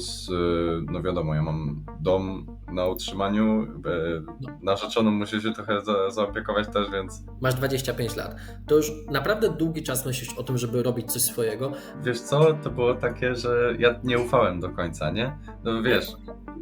z, no wiadomo, ja mam dom na utrzymaniu, y, narzeczoną muszę się trochę za, zaopiekować też, więc Masz 25 lat. To już naprawdę długi czas myślisz o tym, żeby robić coś swojego. wiesz co, to było takie, że ja nie ufałem do końca, nie? No wiesz,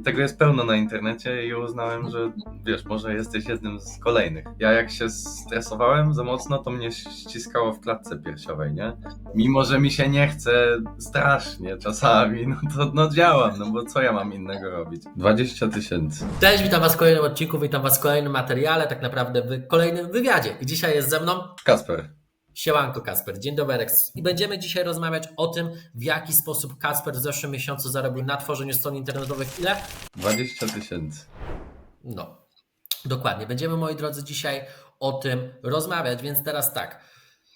tego jest pełno na internecie i uznałem, że wiesz, może jesteś jednym z kolejnych. Ja jak się stresowałem za mocno, to mnie ściskało w klatce piersiowej, nie? Mimo, że mi się nie chce strasznie czasami, no to no no bo co ja mam innego robić? 20 tysięcy. Cześć, witam Was w kolejnym odcinku, witam Was w kolejnym materiale, tak naprawdę w kolejnym wywiadzie. I dzisiaj jest ze mną Kasper, Siemanko Kasper, dzień dobry. I będziemy dzisiaj rozmawiać o tym, w jaki sposób Kasper w zeszłym miesiącu zarobił na tworzeniu stron internetowych ile? 20 tysięcy. No, dokładnie. Będziemy, moi drodzy, dzisiaj o tym rozmawiać, więc teraz tak.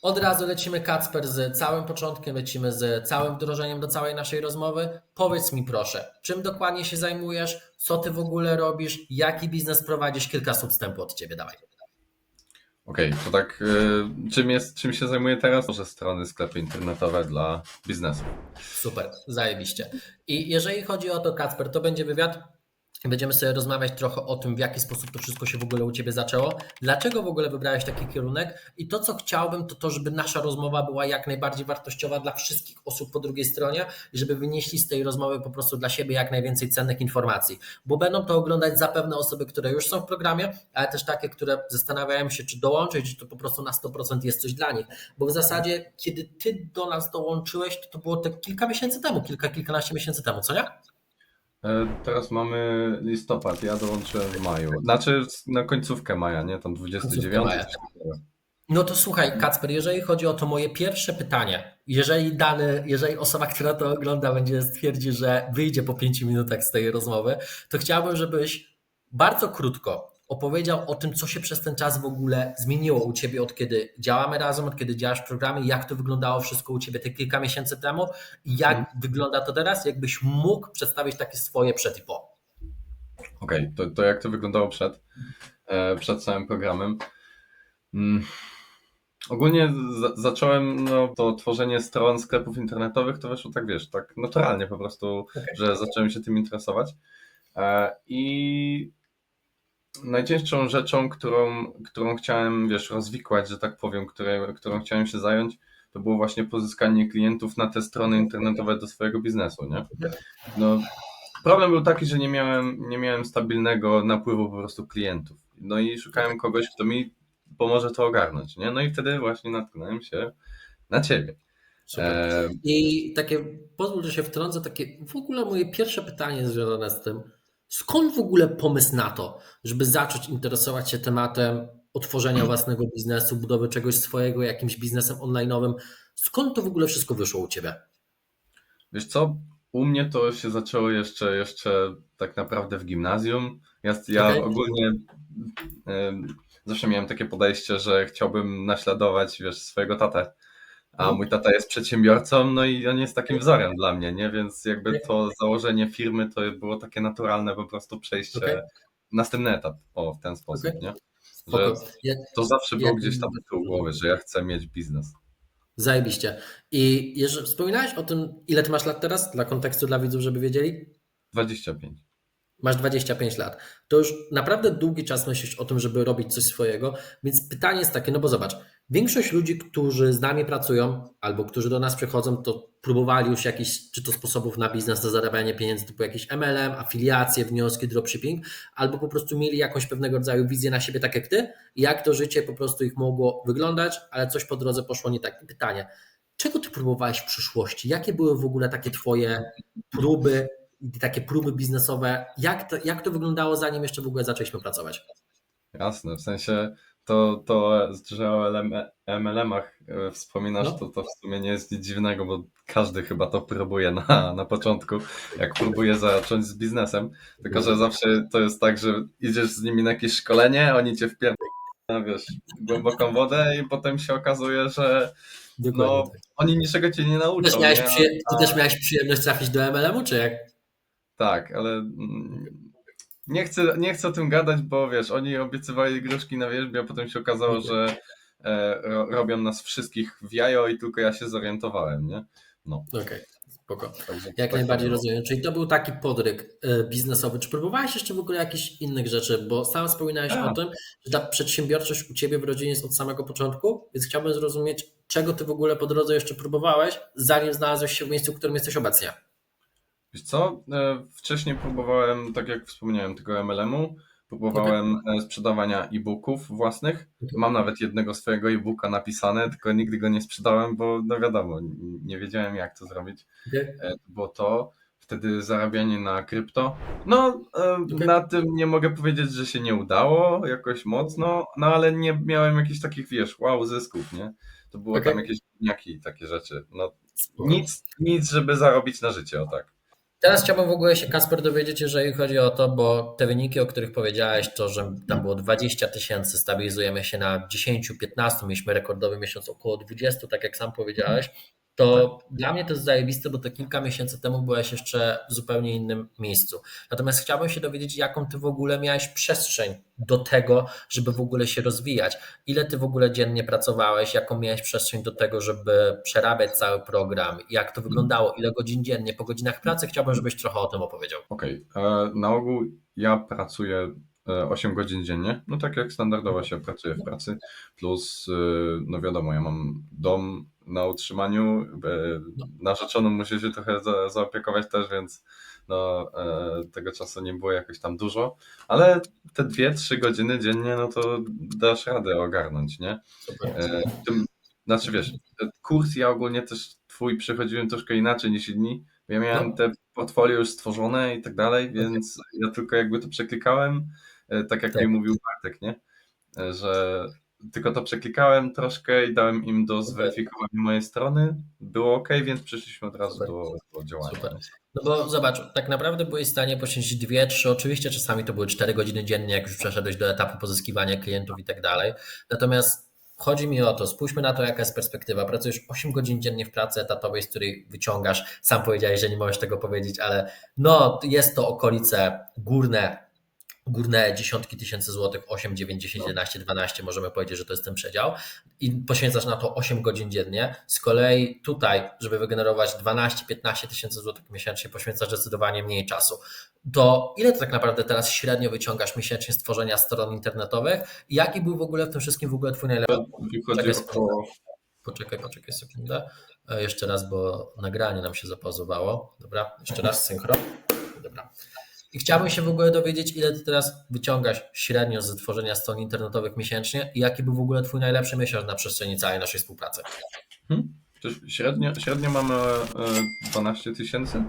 Od razu lecimy, Kacper, z całym początkiem, lecimy z całym wdrożeniem do całej naszej rozmowy. Powiedz mi proszę, czym dokładnie się zajmujesz, co ty w ogóle robisz, jaki biznes prowadzisz, kilka słów wstępu od ciebie, dawaj. Okej, to tak, y, czym, jest, czym się zajmuję teraz? Może strony, sklepy internetowe dla biznesu. Super, zajebiście. I jeżeli chodzi o to, Kacper, to będzie wywiad. Będziemy sobie rozmawiać trochę o tym, w jaki sposób to wszystko się w ogóle u Ciebie zaczęło, dlaczego w ogóle wybrałeś taki kierunek? I to, co chciałbym, to to, żeby nasza rozmowa była jak najbardziej wartościowa dla wszystkich osób po drugiej stronie i żeby wynieśli z tej rozmowy po prostu dla siebie jak najwięcej cennych informacji, bo będą to oglądać zapewne osoby, które już są w programie, ale też takie, które zastanawiają się, czy dołączyć, czy to po prostu na 100% jest coś dla nich, bo w zasadzie, kiedy Ty do nas dołączyłeś, to to było te kilka miesięcy temu, kilka, kilkanaście miesięcy temu, co nie? E, Teraz mamy listopad, ja dołączyłem w maju. Znaczy na końcówkę maja, nie? Tam 29. maja. No to słuchaj, Kacper, jeżeli chodzi o to moje pierwsze pytanie, jeżeli dany, jeżeli osoba, która to ogląda, będzie stwierdzi, że wyjdzie po 5 minutach z tej rozmowy, to chciałbym, żebyś bardzo krótko opowiedział o tym, co się przez ten czas w ogóle zmieniło u Ciebie, od kiedy działamy razem, od kiedy działasz w programie, jak to wyglądało wszystko u Ciebie te kilka miesięcy temu i jak wygląda to teraz, jakbyś mógł przedstawić takie swoje przed i po. Okej, to, to jak to wyglądało przed, e, przed całym programem? Mm. Ogólnie za, zacząłem no, to tworzenie stron sklepów internetowych, to weszło tak, wiesz, tak naturalnie po prostu, Okej. że zacząłem się tym interesować. E, I najcięższą rzeczą, którą, którą chciałem, wiesz, rozwikłać, że tak powiem, które, którą chciałem się zająć, to było właśnie pozyskanie klientów na te strony internetowe do swojego biznesu, nie? No, problem był taki, że nie miałem, nie miałem stabilnego napływu po prostu klientów. No i szukałem kogoś, kto mi pomoże to ogarnąć, nie? No i wtedy właśnie natknąłem się na ciebie. Super. E, I takie, pozwól, że się wtrącę, takie w ogóle moje pierwsze pytanie związane z tym, skąd w ogóle pomysł na to, żeby zacząć interesować się tematem otworzenia własnego biznesu, budowy czegoś swojego, jakimś biznesem online'owym, skąd to w ogóle wszystko wyszło u Ciebie? Wiesz co, u mnie to się zaczęło jeszcze, jeszcze tak naprawdę w gimnazjum. Ja, ja Okej. ogólnie em, zawsze miałem takie podejście, że chciałbym naśladować, wiesz, swojego tatę. A Mhm. mój tata jest przedsiębiorcą, no i on jest takim wzorem dla mnie, nie? Więc jakby to założenie firmy to było takie naturalne po prostu przejście, Okej. następny etap, o, w ten sposób, Okej. nie? Że to zawsze było gdzieś tam z tyłu głowy, że ja chcę mieć biznes. zajebiście. I jeżeli wspominałeś o tym, ile Ty masz lat teraz, dla kontekstu, dla widzów, żeby wiedzieli? 25. Masz 25 lat. To już naprawdę długi czas myślisz o tym, żeby robić coś swojego. Więc pytanie jest takie, no bo zobacz, większość ludzi, którzy z nami pracują albo którzy do nas przychodzą, to próbowali już jakichś, czy to sposobów na biznes, na zarabianie pieniędzy, typu jakiś MLM, afiliacje, wnioski, dropshipping, albo po prostu mieli jakąś pewnego rodzaju wizję na siebie, tak jak ty, jak to życie po prostu ich mogło wyglądać, ale coś po drodze poszło nie tak. Pytanie, czego ty próbowałeś w przyszłości? Jakie były w ogóle takie twoje próby, takie próby biznesowe? Jak to, jak to wyglądało, zanim jeszcze w ogóle zaczęliśmy pracować? Jasne, w sensie to, to że o LM MLM-ach e, wspominasz, No. to, to w sumie nie jest nic dziwnego, bo każdy chyba to próbuje na, na początku, jak próbuje zacząć z biznesem, tylko że zawsze to jest tak, że idziesz z nimi na jakieś szkolenie, oni cię wpierdolą, wiesz, głęboką wodę i potem się okazuje, że no, tak. oni niczego cię nie Ty nauczą. też, miałeś nie? ty też miałeś przyjemność trafić do MLM-u, czy jak? Tak, ale mm, nie chcę, nie chcę o tym gadać, bo wiesz, oni obiecywali gruszki na wierzbie, a potem się okazało, Okej. że e, ro, robią nas wszystkich w jajo i tylko ja się zorientowałem, nie? No. Okej, Spoko. Także Jak tak najbardziej było. rozumiem. Czyli to był taki podryk e, biznesowy. Czy próbowałeś jeszcze w ogóle jakichś innych rzeczy? Bo sam wspominałeś Tak. o tym, że ta przedsiębiorczość u Ciebie w rodzinie jest od samego początku, więc chciałbym zrozumieć, czego Ty w ogóle po drodze jeszcze próbowałeś, zanim znalazłeś się w miejscu, w którym jesteś obecnie. Wiesz co, e, wcześniej próbowałem, tak jak wspomniałem, tego MLM-u, próbowałem e, sprzedawania e-booków własnych. Mam nawet jednego swojego e-booka napisane, tylko nigdy go nie sprzedałem, bo no wiadomo, nie wiedziałem jak to zrobić. Okay. E, To było to, wtedy zarabianie na krypto. No, Okej. na tym nie mogę powiedzieć, że się nie udało jakoś mocno, no ale nie miałem jakichś takich, wiesz, wow, zysków, nie? To było Okej. tam jakieś gówniaki i takie rzeczy. No, nic, nic, żeby zarobić na życie, o tak. Teraz chciałbym w ogóle się, Kasper, dowiedzieć, jeżeli chodzi o to, bo te wyniki, o których powiedziałeś, to, że tam było 20 tysięcy, stabilizujemy się na 10-15, mieliśmy rekordowy miesiąc około 20, tak jak sam powiedziałeś, to dla mnie to jest zajebiste, bo to kilka miesięcy temu byłeś jeszcze w zupełnie innym miejscu. Natomiast chciałbym się dowiedzieć, jaką ty w ogóle miałeś przestrzeń do tego, żeby w ogóle się rozwijać. Ile ty w ogóle dziennie pracowałeś, jaką miałeś przestrzeń do tego, żeby przerabiać cały program, jak to wyglądało, ile godzin dziennie, po godzinach pracy, chciałbym, żebyś trochę o tym opowiedział. Okej, e, na ogół ja pracuję e, 8 godzin dziennie, no tak jak standardowo się pracuje w pracy, plus e, no wiadomo, ja mam dom na utrzymaniu, e, narzeczoną muszę się trochę za, zaopiekować też, więc no e, tego czasu nie było jakoś tam dużo, ale te 2-3 godziny dziennie, no to dasz radę ogarnąć, nie? E, tym, znaczy wiesz, kurs ja ogólnie też twój przechodziłem troszkę inaczej niż inni, ja miałem No. te portfolio już stworzone i tak dalej, więc ja tylko jakby to przeklikałem, e, tak jak Tak. mi mówił Bartek, nie? E, Że tylko to przeklikałem troszkę i dałem im do zweryfikowania mojej strony, było ok, więc przeszliśmy od razu Super. do, do działania. Super. No bo zobacz, tak naprawdę byłeś w stanie poświęcić dwie, trzy, oczywiście czasami to były cztery godziny dziennie, jak już przeszedłeś do etapu pozyskiwania klientów i tak dalej. Natomiast chodzi mi o to, spójrzmy na to, jaka jest perspektywa. Pracujesz 8 godzin dziennie w pracy etatowej, z której wyciągasz, sam powiedziałeś, że nie możesz tego powiedzieć, ale no jest to okolice górne, górne dziesiątki tysięcy złotych, 8, 9, 10, 11, 12, możemy powiedzieć, że to jest ten przedział i poświęcasz na to 8 godzin dziennie. Z kolei tutaj, żeby wygenerować 12-15 tysięcy złotych miesięcznie, poświęcasz zdecydowanie mniej czasu. To ile to tak naprawdę teraz średnio wyciągasz miesięcznie z tworzenia stron internetowych? I jaki był w ogóle w tym wszystkim w ogóle twój najlepszy? Wychodzi Czekaj około Poczekaj, poczekaj sekundę. E, Jeszcze raz, bo nagranie nam się zapauzowało. Dobra, jeszcze raz synchron. Dobra. I chciałbym się w ogóle dowiedzieć, ile ty teraz wyciągasz średnio z tworzenia stron internetowych miesięcznie i jaki był w ogóle twój najlepszy miesiąc na przestrzeni całej naszej współpracy. To średnio, średnio mamy e, 12 tysięcy.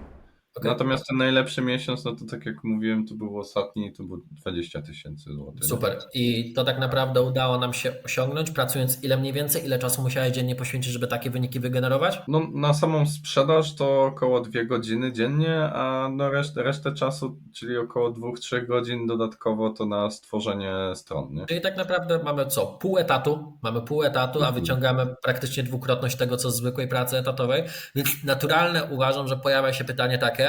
Okej? Natomiast ten najlepszy miesiąc, no to tak jak mówiłem, to był ostatni, to było 20 tysięcy złotych. Super. I to tak naprawdę udało nam się osiągnąć, pracując ile mniej więcej, ile czasu musiałeś dziennie poświęcić, żeby takie wyniki wygenerować? No, na samą sprzedaż to około 2 godziny dziennie, a no resztę, resztę czasu, czyli około 2-3 godzin dodatkowo to na stworzenie stron. Nie? Czyli tak naprawdę mamy co? Pół etatu, mamy pół etatu, a Mhm. wyciągamy praktycznie dwukrotność tego, co z zwykłej pracy etatowej, więc naturalne uważam, że pojawia się pytanie takie,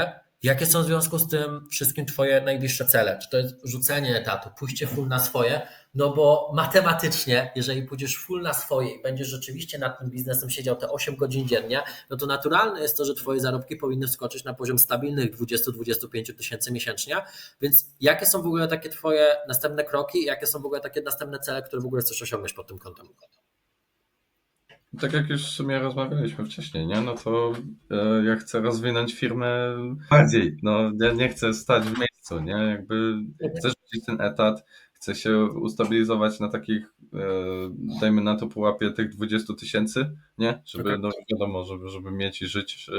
jakie są w związku z tym wszystkim Twoje najbliższe cele? Czy to jest rzucenie etatu, pójście full na swoje? No bo matematycznie, jeżeli pójdziesz full na swoje i będziesz rzeczywiście nad tym biznesem siedział te 8 godzin dziennie, no to naturalne jest to, że Twoje zarobki powinny wskoczyć na poziom stabilnych 20-25 tysięcy miesięcznie, więc jakie są w ogóle takie Twoje następne kroki jakie są w ogóle takie następne cele, które w ogóle chcesz osiągnąć pod tym kątem? Tak jak już w sumie rozmawialiśmy wcześniej, nie? no to e, ja chcę rozwinąć firmę bardziej. No, ja nie chcę stać w miejscu, nie? Jakby chcę rzucić ten etat, chcę się ustabilizować na takich, e, dajmy na to pułapie tych 20 tysięcy, nie? Żeby, Okej. no wiadomo, żeby, żeby mieć i żyć e,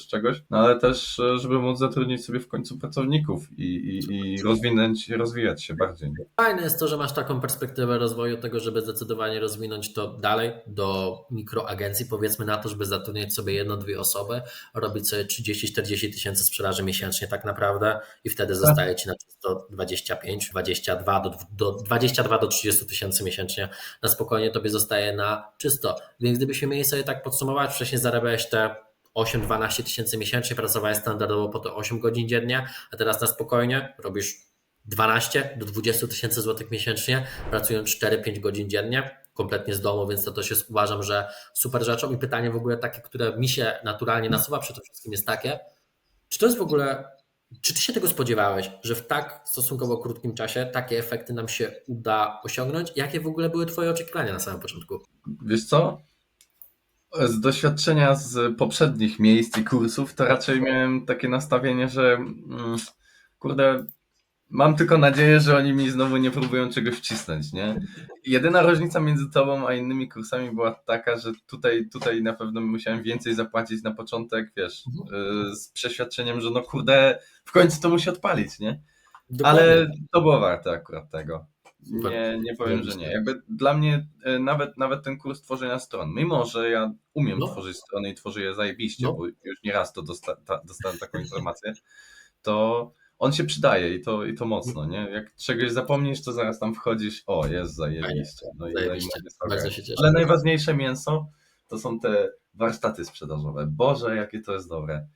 z czegoś, no ale też, e, żeby móc zatrudnić sobie w końcu pracowników i, i, i rozwinąć, rozwijać się bardziej. nie? Fajne jest to, że masz taką perspektywę rozwoju tego, żeby zdecydowanie rozwinąć to dalej do mikroagencji, powiedzmy na to, żeby zatrudniać sobie jedno, dwie osoby, robić sobie 30-40 tysięcy sprzedaży miesięcznie tak naprawdę i wtedy zostaje Ci na czysto 25, 22 do, do, 22 do 30 tysięcy miesięcznie na spokojnie Tobie zostaje na czysto. Więc gdybyśmy mieli sobie tak podsumować, wcześniej zarabiałeś te 8-12 tysięcy miesięcznie, pracowałeś standardowo po te 8 godzin dziennie, a teraz na spokojnie robisz 12 do 20 tysięcy złotych miesięcznie, pracując 4-5 godzin dziennie. kompletnie z domu, więc to też jest uważam, że super rzeczą. I pytanie w ogóle takie, które mi się naturalnie nasuwa przede wszystkim jest takie, czy to jest w ogóle, czy ty się tego spodziewałeś, że w tak stosunkowo krótkim czasie takie efekty nam się uda osiągnąć? Jakie w ogóle były twoje oczekiwania na samym początku? Wiesz co? Z doświadczenia z poprzednich miejsc i kursów, to raczej miałem takie nastawienie, że mm, kurde, mam tylko nadzieję, że oni mi znowu nie próbują czegoś wcisnąć, nie? Jedyna różnica między tobą a innymi kursami była taka, że tutaj, tutaj na pewno musiałem więcej zapłacić na początek, wiesz, y, z przeświadczeniem, że no kurde, w końcu to musi odpalić, nie? Ale to było warte akurat tego. Nie, nie powiem, że nie. Jakby dla mnie e, nawet, nawet ten kurs tworzenia stron, mimo że ja umiem No. tworzyć strony i tworzę je zajebiście, No. bo już nieraz to dosta, ta, dostałem taką informację, to on się przydaje i to, i to mocno, nie? Jak czegoś zapomnisz, to zaraz tam wchodzisz, o, jest zajebiście. No i, no i Zajebiście. Bardzo się cieszę. Ale najważniejsze mięso to są te warsztaty sprzedażowe. Boże, jakie to jest dobre.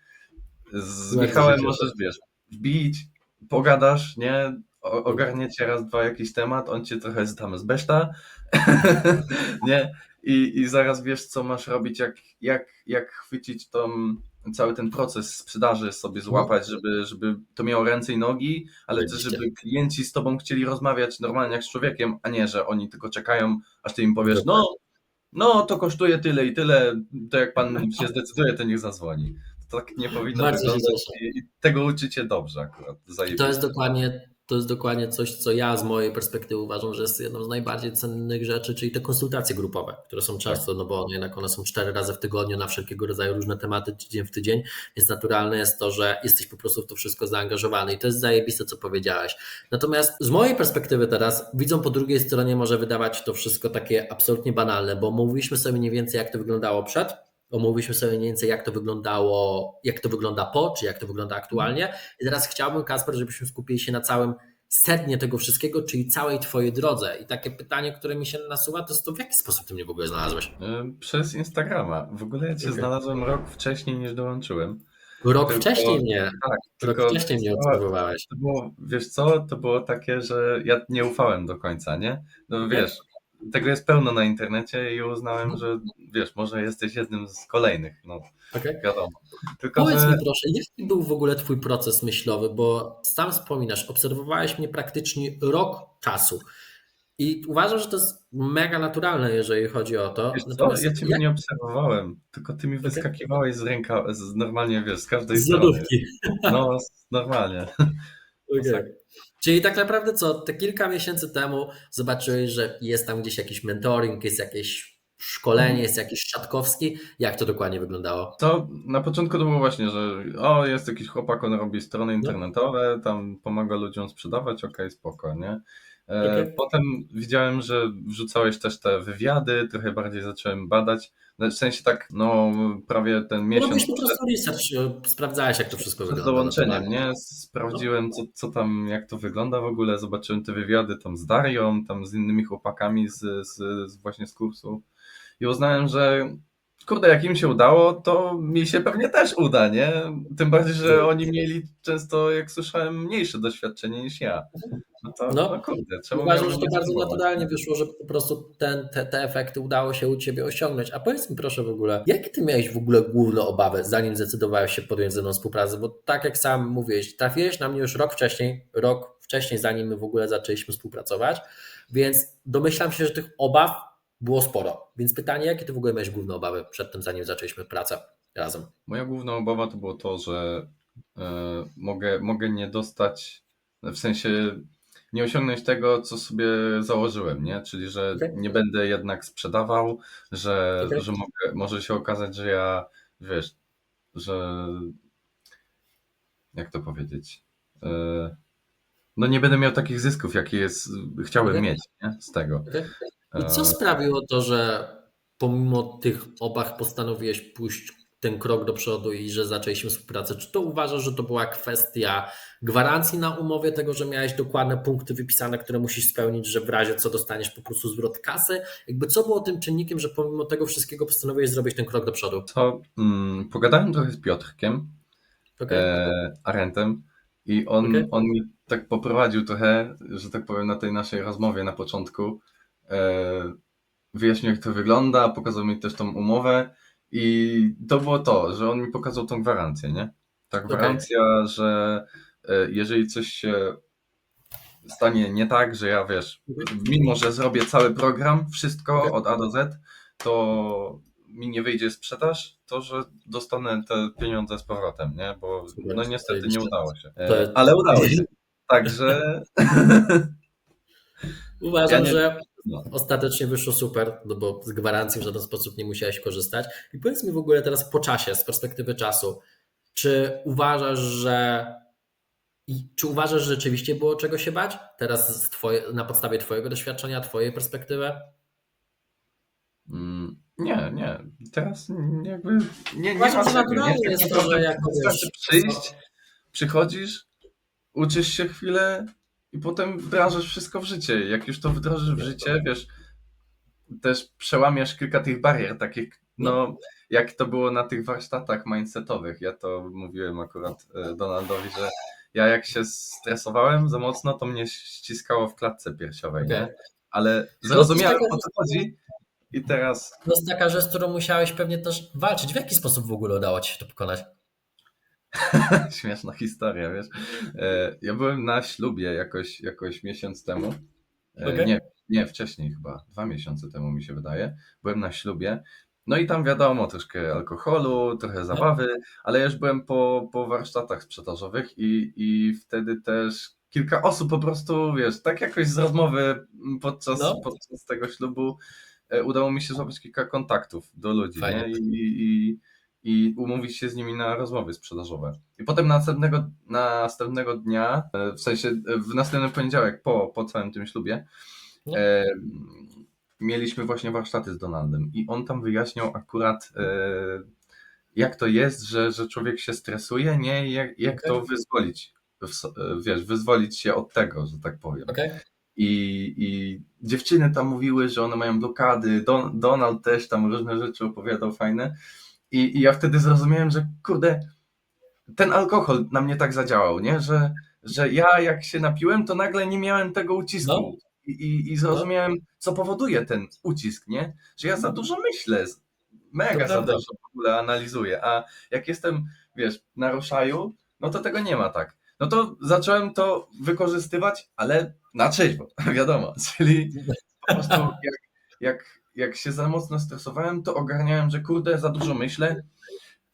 Z Bardzo Michałem możesz, wiesz, wbić, pogadasz, nie? O, ogarniecie raz, dwa jakiś temat, on cię trochę tam zbeszta, nie? I, I zaraz wiesz, co masz robić, jak, jak, jak chwycić tą, cały ten proces sprzedaży sobie złapać, żeby, żeby to miało ręce i nogi, ale też, żeby klienci z tobą chcieli rozmawiać normalnie jak z człowiekiem, a nie, że oni tylko czekają, aż ty im powiesz, no, no to kosztuje tyle i tyle, to jak pan się zdecyduje, to niech zadzwoni. To tak nie powinno Bardzo wyglądać i, i tego uczycie dobrze akurat. To jest dokładnie, to jest dokładnie coś, co ja z mojej perspektywy uważam, że jest jedną z najbardziej cennych rzeczy, czyli te konsultacje grupowe, które są często, no bo one jednak one są cztery razy w tygodniu na wszelkiego rodzaju różne tematy, dzień w tydzień, więc naturalne jest to, że jesteś po prostu w to wszystko zaangażowany i to jest zajebiste, co powiedziałeś. Natomiast z mojej perspektywy teraz, widzą po drugiej stronie może wydawać to wszystko takie absolutnie banalne, bo mówiliśmy sobie mniej więcej, jak to wyglądało przed, omówiliśmy sobie mniej więcej, jak to wyglądało, jak to wygląda po, czy jak to wygląda aktualnie. I teraz chciałbym, Kasper, żebyśmy skupili się na całym sednie tego wszystkiego, czyli całej Twojej drodze. I takie pytanie, które mi się nasuwa, to jest to, w jaki sposób Ty mnie w ogóle znalazłeś? Y, Przez Instagrama. W ogóle ja cię Okej. znalazłem rok wcześniej niż dołączyłem. Rok Tylko- wcześniej mnie, Tak, rok tylko wcześniej mnie obserwowałeś. To było, wiesz co, to było takie, że ja nie ufałem do końca, nie? No wiesz, tego jest pełno na internecie i uznałem, że wiesz, może jesteś jednym z kolejnych, no Okay. wiadomo. Tylko, Powiedz że mi proszę, jaki był w ogóle Twój proces myślowy, bo sam wspominasz, obserwowałeś mnie praktycznie rok czasu. I uważam, że to jest mega naturalne, jeżeli chodzi o to. wiesz co, Natomiast ja ciebie jak- nie obserwowałem, tylko ty mi wyskakiwałeś z ręka, z, normalnie wiesz, z każdej z strony. lodówki. No, normalnie. Okay. Czyli tak naprawdę co, te kilka miesięcy temu zobaczyłeś, że jest tam gdzieś jakiś mentoring, jest jakieś szkolenie, jest jakiś Szatkowski. Jak to dokładnie wyglądało? To na początku to było właśnie, że o, jest jakiś chłopak, on robi No. strony internetowe, tam pomaga ludziom sprzedawać, okej, spoko, nie? E, Okej. Potem widziałem, że wrzucałeś też te wywiady, trochę bardziej zacząłem badać. No, W sensie tak, no prawie ten miesiąc Robisz po prostu research, e, sprawdzałeś jak to wszystko wygląda. dołączeniem, naturalnie. nie? Sprawdziłem, co, co tam, jak to wygląda w ogóle, zobaczyłem te wywiady tam z Darią, tam z innymi chłopakami z, z, z właśnie z kursu i uznałem, że kurde, jak im się udało, to mi się pewnie też uda, nie? Tym bardziej, że oni mieli często, jak słyszałem, mniejsze doświadczenie niż ja. No to, No, no, kurde, czemu Uważam, że to bardzo spróbować? naturalnie wyszło, że po prostu ten, te, te efekty udało się u Ciebie osiągnąć. A powiedz mi proszę w ogóle, jakie Ty miałeś w ogóle główne obawy, zanim zdecydowałeś się podjąć ze mną współpracę? Bo tak jak sam mówiłeś, trafiłeś na mnie już rok wcześniej, rok wcześniej, zanim my w ogóle zaczęliśmy współpracować, więc domyślam się, że tych obaw było sporo. Więc pytanie, jakie Ty w ogóle miałeś główne obawy przed tym, zanim zaczęliśmy pracę razem? Moja główna obawa to było to, że e, mogę, mogę nie dostać, w sensie nie osiągnąć tego, co sobie założyłem, nie? Czyli, że nie będę jednak sprzedawał, że, że mogę, może się okazać, że ja, wiesz, że jak to powiedzieć? E, no nie będę miał takich zysków, jakie jest, chciałbym Okej. mieć nie? z tego. I co sprawiło to, że pomimo tych obaw postanowiłeś pójść ten krok do przodu i że zaczęliśmy współpracę? Czy to uważasz, że to była kwestia gwarancji na umowie, tego, że miałeś dokładne punkty wypisane, które musisz spełnić, że w razie co dostaniesz po prostu zwrot kasy? Jakby co było tym czynnikiem, że pomimo tego wszystkiego postanowiłeś zrobić ten krok do przodu? To mm, pogadałem trochę z Piotrkiem, Okay? e, Arentem i on, Okej. on mi tak poprowadził trochę, że tak powiem, na tej naszej rozmowie na początku, wyjaśnił jak to wygląda, pokazał mi też tą umowę i to było to, że on mi pokazał tą gwarancję, nie? Ta gwarancja, że e, jeżeli coś się stanie nie tak, że ja wiesz, mimo że zrobię cały program, wszystko od A do Z, to mi nie wyjdzie sprzedaż, to że dostanę te pieniądze z powrotem, nie? Bo no niestety nie udało się. E, Ale udało się. Także Uważam, Ja nie- że. Ostatecznie wyszło super, no bo z gwarancji w żaden sposób nie musiałeś korzystać. I powiedz mi w ogóle teraz po czasie, z perspektywy czasu, czy uważasz, że i czy uważasz, że rzeczywiście było czego się bać? Teraz z twoje, na podstawie Twojego doświadczenia, Twojej perspektywy? Mm, Nie, nie. Teraz jakby nie, nie Uważam, ma że czego, naturalnie nie? jest to, że jako, wiesz, przyjść, przychodzisz, uczysz się chwilę i potem wdrażasz wszystko w życie. Jak już to wdrożysz w życie, wiesz, też przełamiesz kilka tych barier takich, no jak to było na tych warsztatach mindsetowych. Ja to mówiłem akurat e, Donaldowi, że ja jak się stresowałem za mocno, to mnie ściskało w klatce piersiowej, Okej. nie? Ale zrozumiałem o co chodzi i teraz To jest taka rzecz, z którą musiałeś pewnie też walczyć. W jaki sposób w ogóle udało Ci się to pokonać? Śmieszna historia, wiesz. E, Ja byłem na ślubie jakoś, jakoś miesiąc temu. E, Okej. Nie, nie, wcześniej chyba, dwa miesiące temu mi się wydaje. Byłem na ślubie. No i tam wiadomo, troszkę alkoholu, trochę zabawy, ale ja już byłem po, po warsztatach sprzedażowych i, i wtedy też kilka osób po prostu, wiesz, tak jakoś z rozmowy podczas, No. podczas tego ślubu e, udało mi się złapać kilka kontaktów do ludzi? I, i, i umówić się z nimi na rozmowy sprzedażowe. I potem następnego, następnego dnia, e, w sensie e, w następny poniedziałek po, po całym tym ślubie, e, mieliśmy właśnie warsztaty z Donaldem i on tam wyjaśniał akurat e, jak to jest, że, że człowiek się stresuje, nie? Jak, jak to wyzwolić, e, wiesz, wyzwolić się od tego, że tak powiem. Okej? I, I dziewczyny tam mówiły, że one mają blokady. Don, Donald też tam różne rzeczy opowiadał fajne. I, I ja wtedy zrozumiałem, że kurde, ten alkohol na mnie tak zadziałał, nie? Że, że ja jak się napiłem, to nagle nie miałem tego ucisku. No. I, i, I zrozumiałem, co powoduje ten ucisk, nie? Że ja za dużo myślę, mega za dużo w ogóle analizuję. A jak jestem, wiesz, na ruszaju, no to tego nie ma tak. No to zacząłem to wykorzystywać, ale na trzeźwo, wiadomo. Czyli po prostu jak, jak, jak się za mocno stresowałem, to ogarniałem, że kurde, za dużo myślę,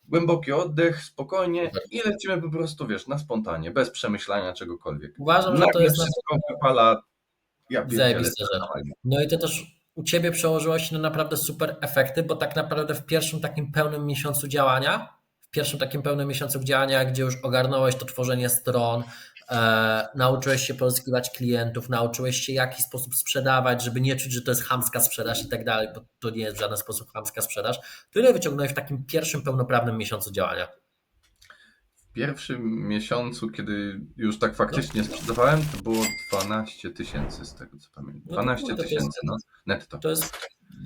głęboki oddech, spokojnie i lecimy po prostu, wiesz, na spontanie, bez przemyślania czegokolwiek. Uważam, że to Nagle jest na wszystko wypala, ja pierdzielę, Zajebista rzecz. No i to też u Ciebie przełożyło się na naprawdę super efekty, bo tak naprawdę w pierwszym takim pełnym miesiącu działania, w pierwszym takim pełnym miesiącu działania, gdzie już ogarnąłeś to tworzenie stron, nauczyłeś się pozyskiwać klientów, nauczyłeś się w jaki sposób sprzedawać, żeby nie czuć, że to jest chamska sprzedaż i tak dalej, bo to nie jest w żaden sposób chamska sprzedaż. Tyle wyciągnąłeś w takim pierwszym pełnoprawnym miesiącu działania. W pierwszym miesiącu, kiedy już tak faktycznie sprzedawałem, to było 12 tysięcy z tego co pamiętam. No to 12 kurde, to tysięcy, no, netto. To jest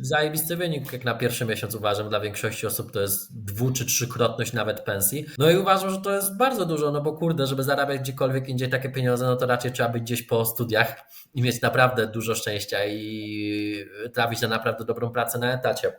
zajebisty wynik, jak na pierwszy miesiąc uważam. Dla większości osób to jest dwu czy trzykrotność nawet pensji. No i uważam, że to jest bardzo dużo, no bo kurde, żeby zarabiać gdziekolwiek indziej takie pieniądze, no to raczej trzeba być gdzieś po studiach i mieć naprawdę dużo szczęścia i trafić na naprawdę dobrą pracę na etacie.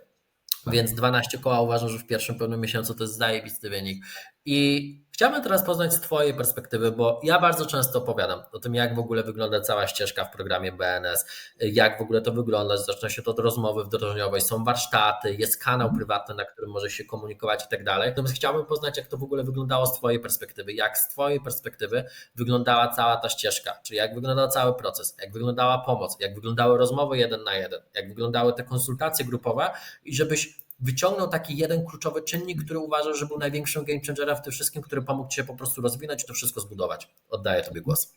Więc 12 koła uważam, że w pierwszym pełnym miesiącu to jest zajebisty wynik. I chciałbym teraz poznać z Twojej perspektywy, bo ja bardzo często opowiadam o tym, jak w ogóle wygląda cała ścieżka w programie BNS, jak w ogóle to wygląda. Zaczyna się to od rozmowy wdrożeniowej, są warsztaty, jest kanał prywatny, na którym może się komunikować i tak dalej. Natomiast chciałbym poznać, jak to w ogóle wyglądało z Twojej perspektywy, jak z Twojej perspektywy wyglądała cała ta ścieżka, czyli jak wyglądał cały proces, jak wyglądała pomoc, jak wyglądały rozmowy jeden na jeden, jak wyglądały te konsultacje grupowe i żebyś wyciągnął taki jeden kluczowy czynnik, który uważasz, że był największym game changerem w tym wszystkim, który pomógł Ci się po prostu rozwinąć i to wszystko zbudować. Oddaję Tobie głos.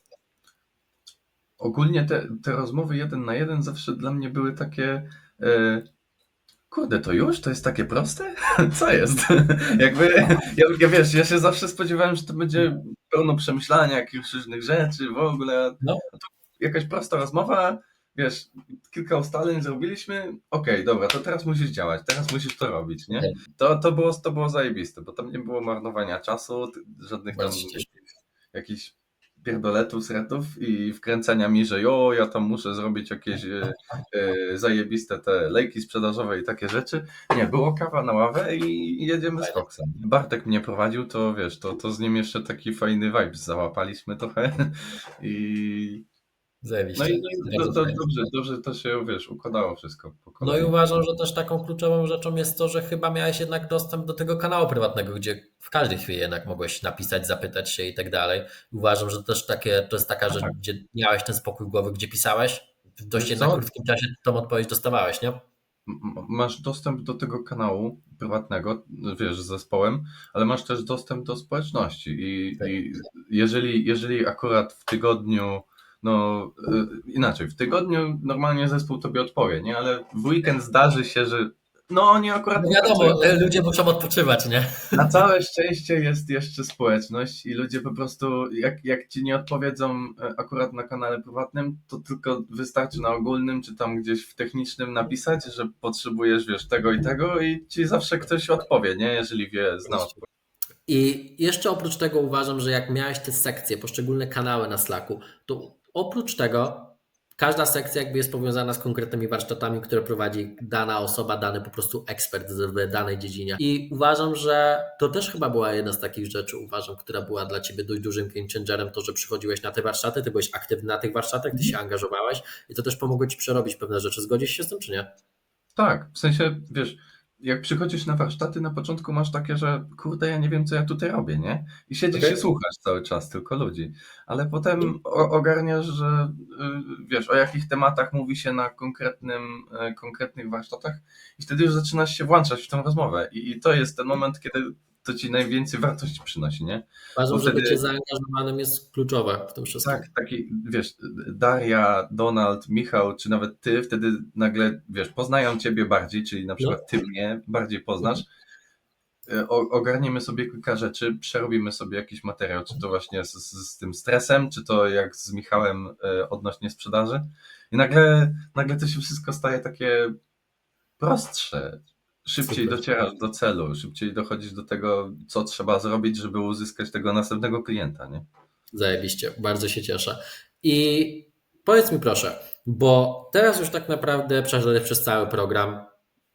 Ogólnie te, te rozmowy jeden na jeden zawsze dla mnie były takie. E, kurde, to już? To jest takie proste? Co jest? Jakby, ja, ja wiesz, ja się zawsze spodziewałem, że to będzie pełno przemyślania, jakichś różnych rzeczy, w ogóle. No. Jakaś prosta rozmowa, wiesz, kilka ustaleń zrobiliśmy, okej, dobra, to teraz musisz działać, teraz musisz to robić, nie? To, to, było, to było zajebiste, bo tam nie było marnowania czasu, żadnych tam jakichś pierdoletów, sretów i wkręcania mi, że jo, ja tam muszę zrobić jakieś e, e, zajebiste te lejki sprzedażowe i takie rzeczy. Nie, było kawa na ławę i jedziemy z koksem. Bartek mnie prowadził, to wiesz, to, to z nim jeszcze taki fajny vibe załapaliśmy trochę i Zajebiście. no i, no i do, fajnie. dobrze, dobrze to się, wiesz, układało wszystko No i uważam, że też taką kluczową rzeczą jest to, że chyba miałeś jednak dostęp do tego kanału prywatnego, gdzie w każdej chwili jednak mogłeś napisać, zapytać się i tak dalej. Uważam, że też takie, to jest taka rzecz, Tak. gdzie miałeś ten spokój głowy, gdzie pisałeś, w dość jednak co? krótkim czasie tą odpowiedź dostawałeś, nie? Masz dostęp do tego kanału prywatnego, wiesz, z zespołem, ale masz też dostęp do społeczności i, Tak. i jeżeli, jeżeli akurat w tygodniu, no y, inaczej, w tygodniu normalnie zespół tobie odpowie, nie, ale w weekend zdarzy się, że no oni akurat No wiadomo, pracują. ludzie muszą odpoczywać, nie? Na całe szczęście jest jeszcze społeczność i ludzie po prostu, jak, jak ci nie odpowiedzą e, akurat na kanale prywatnym, to tylko wystarczy na ogólnym, czy tam gdzieś w technicznym napisać, że potrzebujesz, wiesz, tego i tego i ci zawsze ktoś odpowie, nie? Jeżeli wie, zna odpowiedź. I jeszcze oprócz tego uważam, że jak miałeś te sekcje, poszczególne kanały na Slacku, to oprócz tego każda sekcja jakby jest powiązana z konkretnymi warsztatami, które prowadzi dana osoba, dany po prostu ekspert w danej dziedzinie. I uważam, że to też chyba była jedna z takich rzeczy, uważam, która była dla Ciebie dość dużym game changerem, to, że przychodziłeś na te warsztaty, Ty byłeś aktywny na tych warsztatach, Ty się angażowałeś i to też pomogło Ci przerobić pewne rzeczy. Zgodzisz się z tym, czy nie? Tak, w sensie, wiesz, jak przychodzisz na warsztaty, na początku masz takie, że kurde, ja nie wiem, co ja tutaj robię, nie? I siedzisz Okej. i słuchasz cały czas tylko ludzi. Ale potem ogarniasz, że y, wiesz, o jakich tematach mówi się na konkretnym, e, konkretnych warsztatach i wtedy już zaczynasz się włączać w tę rozmowę. I, I to jest ten moment, kiedy to ci najwięcej wartości przynosi, nie? Uważam, Bo że wtedy- bycie zaangażowanym jest kluczowe w tym wszystkim. Tak, taki, wiesz, Daria, Donald, Michał, czy nawet ty, wtedy nagle, wiesz, poznają ciebie bardziej, czyli na przykład ty mnie bardziej poznasz. E, O, ogarniemy sobie kilka rzeczy, przerobimy sobie jakiś materiał, czy to właśnie z, z, z tym stresem, czy to jak z Michałem e, odnośnie sprzedaży. I nagle, nagle to się wszystko staje takie prostsze. Szybciej Super. docierasz do celu, szybciej dochodzisz do tego, co trzeba zrobić, żeby uzyskać tego następnego klienta, nie? Zajebiście, bardzo się cieszę. I powiedz mi proszę, bo teraz już tak naprawdę przeszedłeś przez cały program,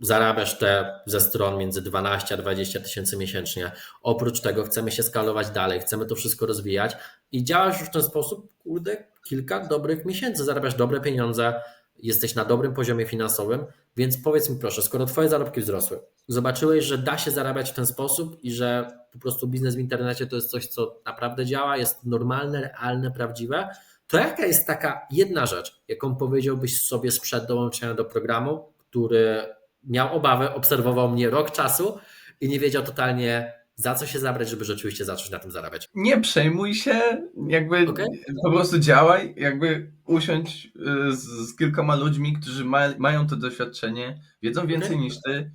zarabiasz te ze stron między 12 a 20 tysięcy miesięcznie. Oprócz tego chcemy się skalować dalej, chcemy to wszystko rozwijać i działasz już w ten sposób, kurde, kilka dobrych miesięcy, zarabiasz dobre pieniądze, jesteś na dobrym poziomie finansowym, więc powiedz mi proszę, skoro twoje zarobki wzrosły, zobaczyłeś, że da się zarabiać w ten sposób i że po prostu biznes w internecie to jest coś, co naprawdę działa, jest normalne, realne, prawdziwe, to jaka jest taka jedna rzecz, jaką powiedziałbyś sobie sprzed dołączenia do programu, który miał obawę, obserwował mnie rok czasu i nie wiedział totalnie za co się zabrać, żeby rzeczywiście zacząć na tym zarabiać. nie przejmuj się, jakby Okej. po prostu działaj, jakby usiądź y, z, z kilkoma ludźmi, którzy ma, mają to doświadczenie, wiedzą więcej Okej. niż ty,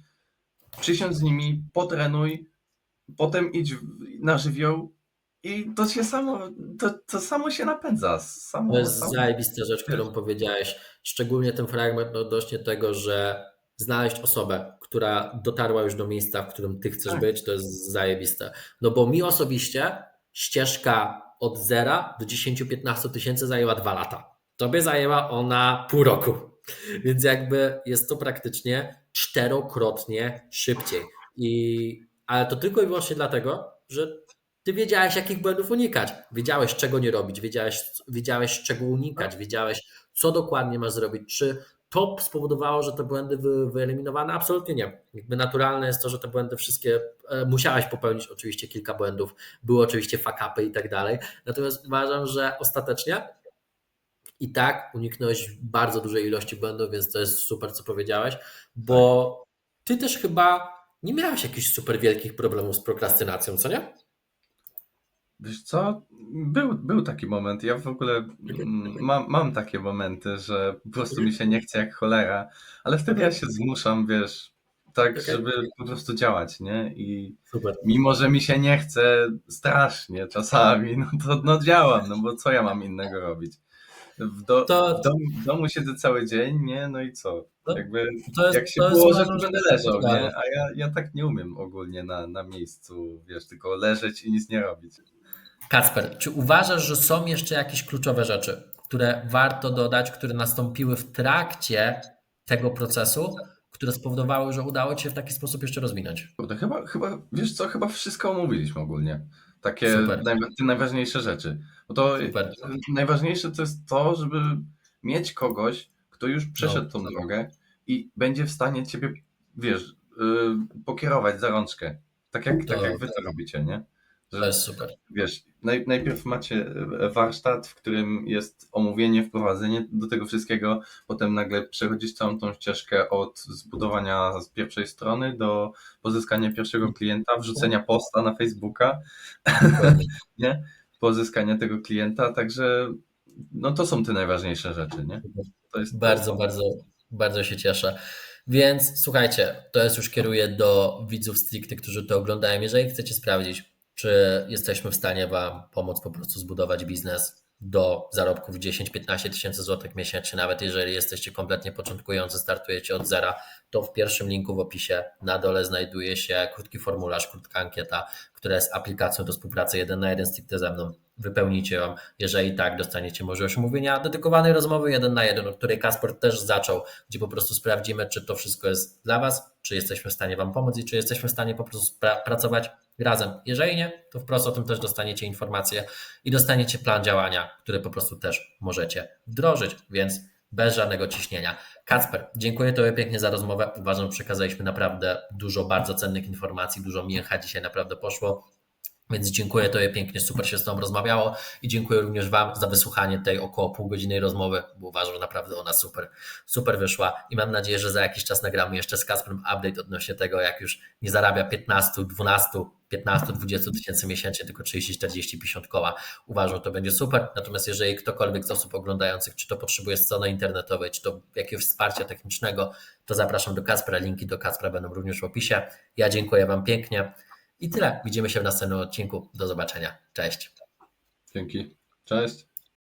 przysiądź z nimi, potrenuj, potem idź na żywioł i to się samo, to, to samo się napędza. Samo, To jest samo. zajebista rzecz, którą powiedziałeś, szczególnie ten fragment odnośnie tego, że znaleźć osobę, która dotarła już do miejsca, w którym ty chcesz Tak. być, to jest zajebiste. No bo mi osobiście ścieżka od zera do 10-15 tysięcy zajęła dwa lata. Tobie zajęła ona pół roku. Więc jakby jest to praktycznie czterokrotnie szybciej. I, ale to tylko i wyłącznie dlatego, że ty wiedziałeś, jakich błędów unikać. Wiedziałeś, czego nie robić, wiedziałeś, wiedziałeś czego unikać, wiedziałeś, co dokładnie masz zrobić. Czy to spowodowało, że te błędy wy, wyeliminowano? Absolutnie nie. Jakby naturalne jest to, że te błędy wszystkie e, musiałeś popełnić oczywiście kilka błędów, były oczywiście fakapy i tak dalej. Natomiast uważam, że ostatecznie i tak uniknąłeś bardzo dużej ilości błędów, więc to jest super, co powiedziałeś, bo ty też chyba nie miałeś jakichś super wielkich problemów z prokrastynacją, co nie? Wiesz co? Był, był taki moment. Ja w ogóle mm, mam, mam takie momenty, że po prostu mi się nie chce jak cholera, ale wtedy ja się zmuszam, wiesz, tak, żeby po prostu działać, nie? I Super. mimo, że mi się nie chce strasznie czasami, no to no działam, no bo co ja mam innego robić? W, do, To- w, domu, w domu siedzę cały dzień, nie? No i co? To- Jakby To jest, jak się położę, to będę leżał, nie? A ja, ja tak nie umiem ogólnie na, na miejscu, wiesz, tylko leżeć i nic nie robić. Kacper, czy uważasz, że są jeszcze jakieś kluczowe rzeczy, które warto dodać, które nastąpiły w trakcie tego procesu, które spowodowały, że udało Ci się w taki sposób jeszcze rozwinąć? Kurde, chyba, chyba, wiesz co, chyba wszystko omówiliśmy ogólnie. Takie najwa- te najważniejsze rzeczy. Bo to Super. najważniejsze to jest to, żeby mieć kogoś, kto już przeszedł No. tą drogę i będzie w stanie ciebie, wiesz, yy, pokierować za rączkę. Tak jak, tak To- jak wy to robicie, nie? To jest super. wiesz, naj, najpierw macie e, warsztat, w którym jest omówienie, wprowadzenie do tego wszystkiego, potem nagle przechodzisz całą tą ścieżkę od zbudowania z pierwszej strony do pozyskania pierwszego klienta, wrzucenia posta na Facebooka, nie? Pozyskania tego klienta, także no to są te najważniejsze rzeczy, nie? To jest Bardzo, bardzo, bardzo się cieszę. Więc słuchajcie, to jest już kieruję do widzów stricte, którzy to oglądają. Jeżeli chcecie sprawdzić, czy jesteśmy w stanie Wam pomóc po prostu zbudować biznes do zarobków 10-15 tysięcy złotych miesięcznie, nawet jeżeli jesteście kompletnie początkujący, startujecie od zera, to w pierwszym linku w opisie na dole znajduje się krótki formularz, krótka ankieta, która jest aplikacją do współpracy jeden na jeden stricte ze mną. Wypełnijcie ją. Jeżeli tak, dostaniecie możliwość omówienia dedykowanej rozmowy jeden na jeden, od której Kasper też zaczął, gdzie po prostu sprawdzimy, czy to wszystko jest dla Was, czy jesteśmy w stanie Wam pomóc i czy jesteśmy w stanie po prostu pracować razem. Jeżeli nie, to wprost o tym też dostaniecie informacje i dostaniecie plan działania, który po prostu też możecie wdrożyć, więc bez żadnego ciśnienia. Kacper, dziękuję Tobie pięknie za rozmowę. Uważam, że przekazaliśmy naprawdę dużo bardzo cennych informacji, dużo mięcha dzisiaj naprawdę poszło. Więc dziękuję Tobie pięknie, super się z Tobą rozmawiało i dziękuję również Wam za wysłuchanie tej około półgodzinnej rozmowy, bo uważam, że naprawdę ona super, super wyszła i mam nadzieję, że za jakiś czas nagramy jeszcze z Kasprem update odnośnie tego, jak już nie zarabia 15, 12, 15, 20 tysięcy miesięcznie, tylko 30, 40, 50 koła. Uważam, że to będzie super. Natomiast jeżeli ktokolwiek z osób oglądających, czy to potrzebuje strony internetowej, czy to jakiegoś wsparcia technicznego, to zapraszam do Kaspra. Linki do Kaspra będą również w opisie. Ja dziękuję Wam pięknie. I tyle. Widzimy się w następnym odcinku. Do zobaczenia. Cześć. Dzięki. Cześć.